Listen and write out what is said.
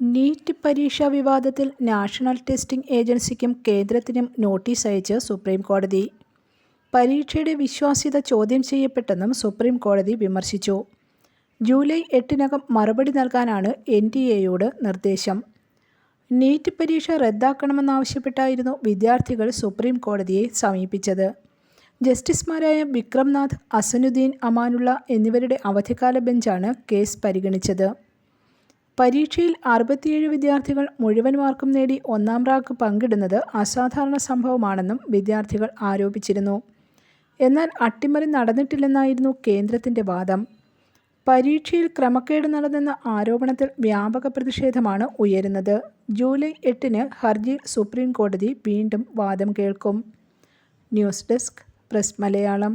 NEET പരീക്ഷാ വിവാദത്തിൽ national testing ഏജൻസിക്കും കേന്ദ്രത്തിനും നോട്ടീസ് അയച്ച് സുപ്രീം കോടതി. പരീക്ഷയുടെ വിശ്വാസ്യത ചോദ്യം ചെയ്യപ്പെട്ടെന്നും സുപ്രീം കോടതി വിമർശിച്ചു. ജൂലൈ എട്ടിനകം മറുപടി നൽകാനാണ് എൻ ടി എയോട് നിർദ്ദേശം. നീറ്റ് പരീക്ഷ റദ്ദാക്കണമെന്നാവശ്യപ്പെട്ടായിരുന്നു വിദ്യാർത്ഥികൾ സുപ്രീം കോടതിയെ സമീപിച്ചത്. ജസ്റ്റിസുമാരായ വിക്രംനാഥ് അസനുദ്ദീൻ അമാനുള്ള എന്നിവരുടെ അവധിക്കാല ബെഞ്ചാണ് കേസ് പരിഗണിച്ചത്. പരീക്ഷയിൽ അറുപത്തിയേഴ് വിദ്യാർത്ഥികൾ മുഴുവൻ മാർക്കും നേടി ഒന്നാം റാങ്ക് പങ്കിടുന്നത് അസാധാരണ സംഭവമാണെന്നും വിദ്യാർത്ഥികൾ ആരോപിച്ചിരുന്നു. എന്നാൽ അട്ടിമറി നടന്നിട്ടില്ലെന്നായിരുന്നു കേന്ദ്രത്തിന്റെ വാദം. പരീക്ഷയിൽ ക്രമക്കേട് നടന്നെന്ന ആരോപണത്തിൽ വ്യാപക പ്രതിഷേധമാണ് ഉയരുന്നത്. ജൂലൈ എട്ടിന് ഹർജി സുപ്രീം കോടതി വീണ്ടും വാദം കേൾക്കും. News desk press Malayalam.